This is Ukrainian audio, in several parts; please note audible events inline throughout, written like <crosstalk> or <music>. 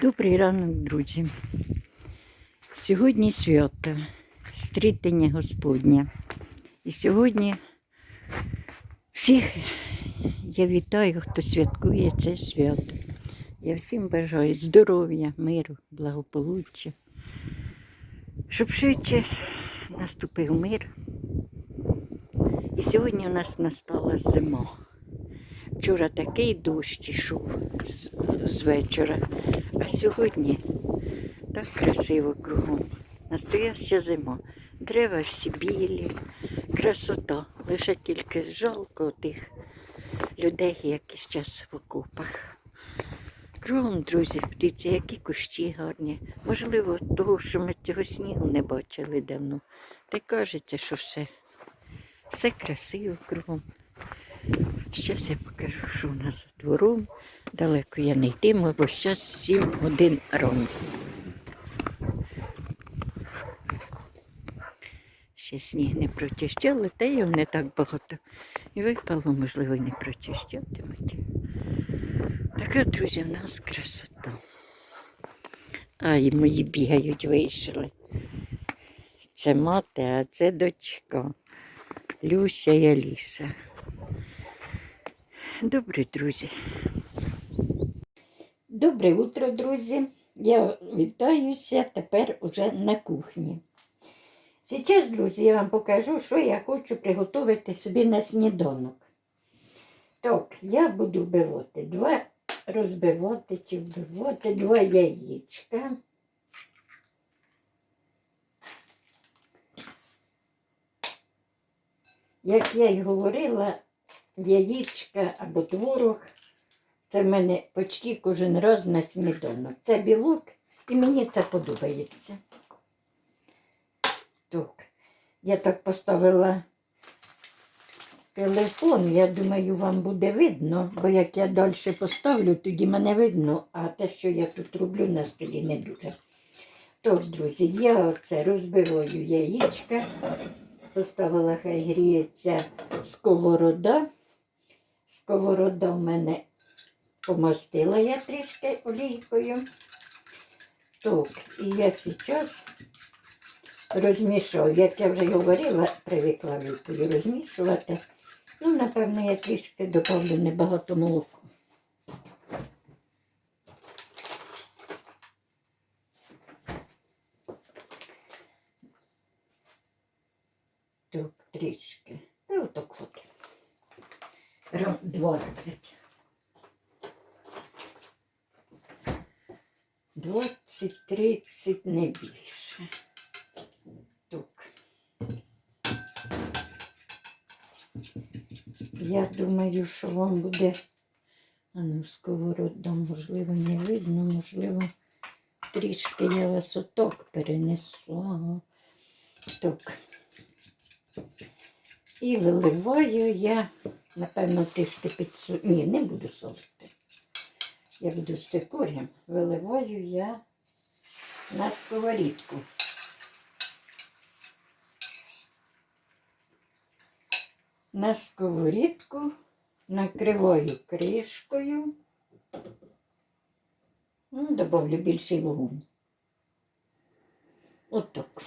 Добрий ранок, друзі. Сьогодні свято, стрітення Господня. І сьогодні всіх я вітаю, хто святкує це свято. Я всім бажаю здоров'я, миру, благополуччя, щоб швидше наступив мир. І сьогодні у нас настала зима. Вчора такий дощ ішов з, з вечора, а сьогодні так красиво кругом. Настояща зима. Дерева всі білі, красота. Лише тільки жалко тих людей, які зараз в окопах. Кругом, друзі, птиці, які кущі гарні. Можливо, того, що ми цього снігу не бачили давно. Та й кажеться, що все, все красиво кругом. Зараз я покажу, що у нас за двором. Далеко я не йтиму, бо зараз 7 годин ранку. Ще сніг не прочищали, та його не так багато. І випало, можливо, не прочищатимуть. Така, друзі, в нас красота. А, і мої бігають, вийшли. Це мати, а це дочка. Люся і Аліса. Добре, друзі. Добре утро, друзі. Я вітаюся тепер уже на кухні. Зараз, друзі, я вам покажу, що я хочу приготувати собі на сніданок. Так, я буду вбивати два, розбивати чи вбивати два яєчка. Як я й говорила, яєчка або творог. Це в мене почти кожен раз на сніданок. Це білок і мені це подобається. Так, я так поставила телефон, я думаю, вам буде видно, бо як я далі поставлю, тоді мене видно, а те, що я тут роблю, на столі не дуже. Так, друзі, я оце розбиваю яєчка, поставила, хай гріється сковорода. Сковорода в мене помастила я трішки олійкою. Так, і я зараз розмішаю, як я вже говорила, привикла олійкою розмішувати. Ну, напевно, я трішки добавлю небагато молока. Так, трішки. Та отак от. Грам 20. 20-30 не більше. Так. Я думаю, що вам буде, а ну, сковорода, можливо, не видно, можливо, трішки я вас оток перенесу. Ага. Так. І виливаю я, напевно, трішки підсу... Ні, не буду солити. Я буду з цикорем. Виливаю я на сковорідку. На сковорідку накриваю кришкою. Ну, добавлю більший вогонь. Отак.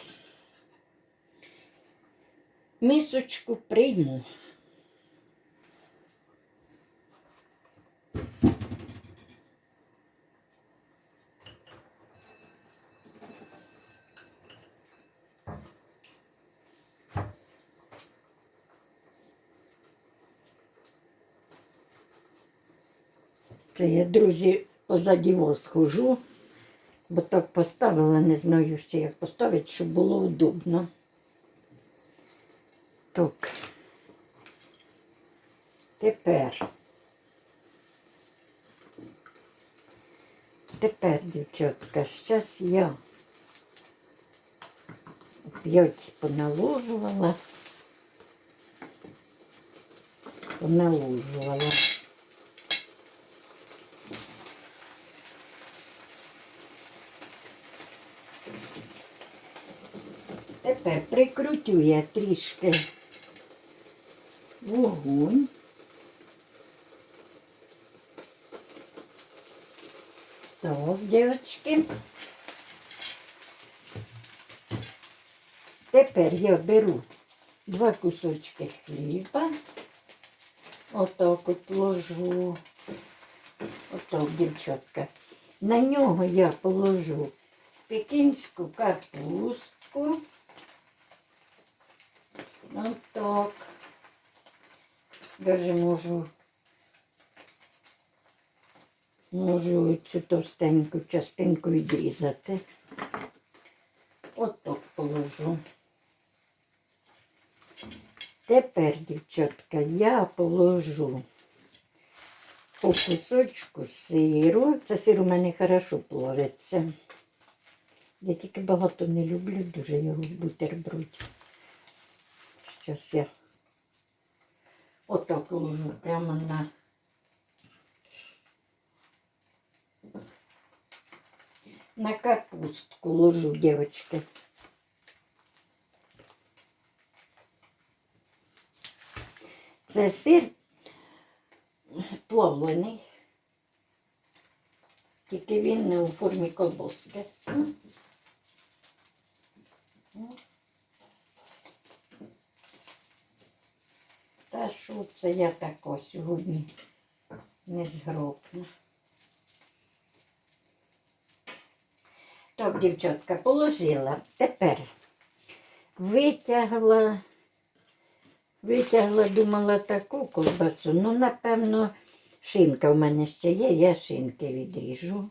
Мисочку прийму. Це я, друзі, позаді вас схожу, бо так поставила, не знаю ще як поставити, щоб було удобно. Так. Тепер. Тепер, дівчатка, зараз я опять поналожувала. Поналожувала. Тепер прикрутю я трішки вогонь. Так, дівчатки. Тепер я беру два кусочки хліба. Отак от ложу. Отак, дівчатка. На нього я положу пекінську капустку. Отак. Даже можу Можу цю товстеньку частинку відрізати. Отак положу. Тепер, дівчатка, я положу по кусочку сиру. Це сир у мене хорошо плавиться. Я тільки багато не люблю, дуже його бутерброд. Щас я отак ложу прямо на на капустку ложу, девочки. Це сир плавлений, тільки він не у формі колбоски. Що це я тако сьогодні не згробна. Так, дівчатка, положила. Тепер витягла, витягла, думала таку ковбасу. Ну, напевно, шинка в мене ще є, я шинки відріжу.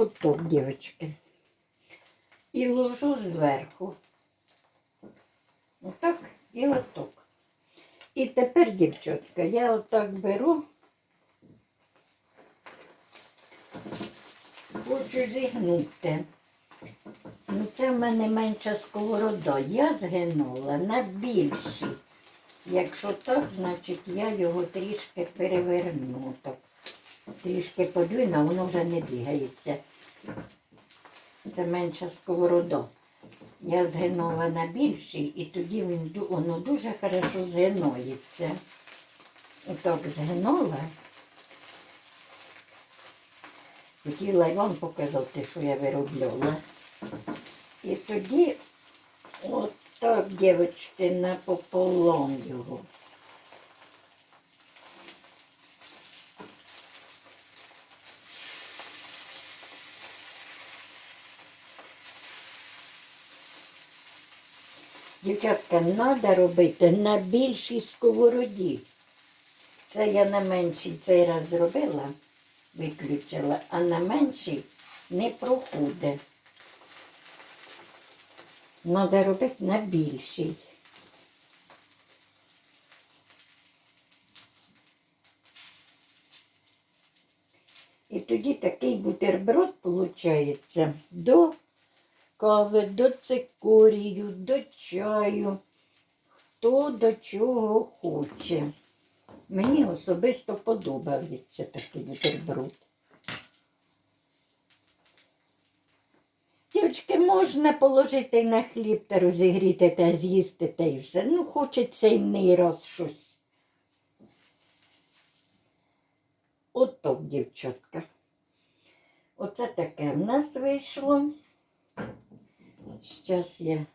От так, дівчатки. І ложу зверху. Отак і отак. І тепер, дівчатка, я отак беру, хочу зігнути. Ну, це в мене менша сковорода. Я згинула на більші. Якщо так, значить я його трішки переверну. Так. Трішки подвину, а воно вже не бігається. Це менша сковорода. Я згинула на більший і тоді він, воно дуже хорошо згинається. Отак згинула. Хотіла й вам показати, що я виробляла. І тоді отак, дівчатки, напополам його. Дівчатка, треба робити на більшій сковороді. Це я на меншій цей раз зробила, виключила, а на меншій не проходить. Треба робити на більшій. І тоді такий бутерброд виходить до кави, до цикорію, до чаю. Хто до чого хоче. Мені особисто подобається такий бутерброд. Дівчатки, можна положити на хліб та розігріти та з'їсти та й все. Ну, хочеться й не раз щось. Отак, дівчатка. Оце таке в нас вийшло. Щас я.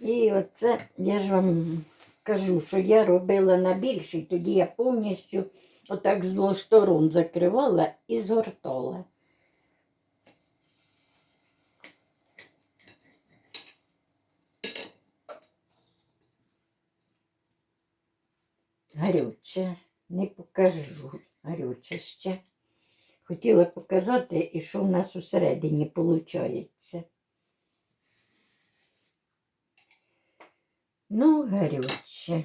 І оце я ж вам кажу, що я робила на більший, тоді я повністю отак з двох сторон закривала і згортала. Гарюче, не покажу. Гарюче ще. Хотіла показати, і що в нас усередині виходить. Ну, гарюче.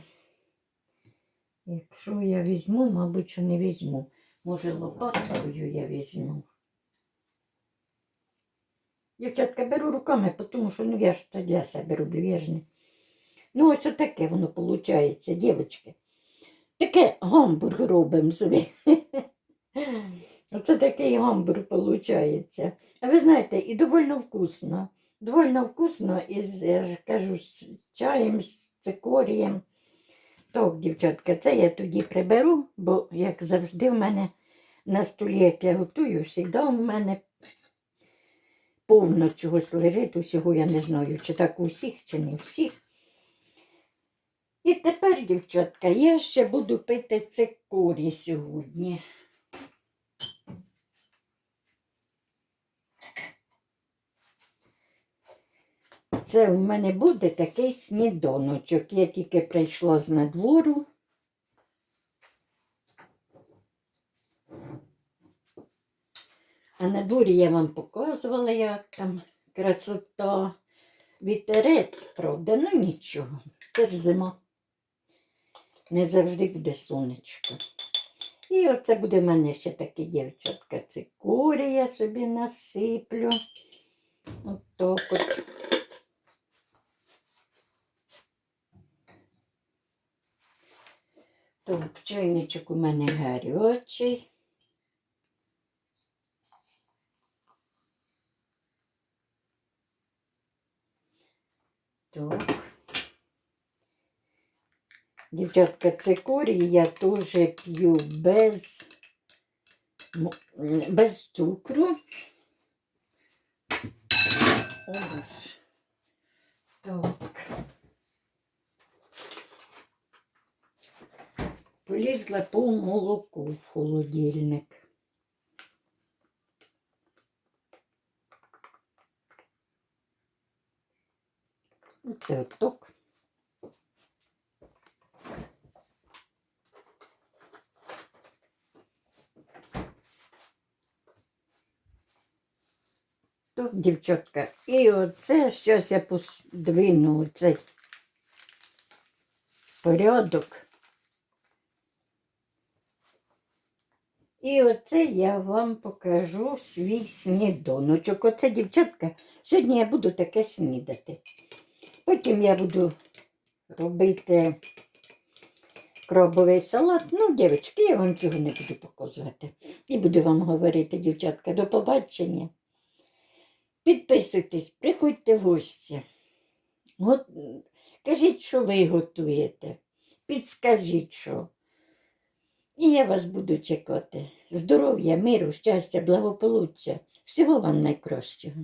Якщо я візьму, мабуть, що не візьму. Може, лопаткою я візьму. Дівчатка, беру руками, тому що ну, я ж це для себе роблю, я ж не. Ну, ось таке воно виходить, дівчатки. Таке гамбург робимо собі. <laughs> Оце такий гамбур виходить. А ви знаєте, і довольно вкусно. Довольно вкусно із, я ж кажу, з чаєм, з цикорієм. Так, дівчатка, це я тоді приберу, бо, як завжди, в мене на столі, як я готую, завжди в мене повно чогось лежить, усього я не знаю, чи так у всіх, чи не всіх. І тепер, дівчатка, я ще буду пити цикорій сьогодні. Це в мене буде такий сніданочок. Я тільки прийшла з надвору. А на дворі я вам показувала, як там красота. Вітерець, правда, ну нічого. Це ж зима. Не завжди буде сонечко. І оце буде в мене ще таке дівчатка. Цикорій я собі насиплю. От так от. Так, чайничок у мене гарячий. Так. Дівчатка, цикорій я теж п'ю без, без цукру. Ось. Так. Полізла по молоку в холодильник. Оце отак. Так, дівчатка, і оце щось я подвину цей порядок. І оце я вам покажу свій сніданочок. Оце, дівчатка, сьогодні я буду таке снідати. Потім я буду робити крабовий салат. Ну, дівчатки, я вам цього не буду показувати. І буду вам говорити, дівчатка, до побачення. Підписуйтесь, приходьте в гості. Го- Кажіть, що ви готуєте. Підскажіть, що. І я вас буду чекати. Здоров'я, миру, щастя, благополуччя. Всього вам найкращого.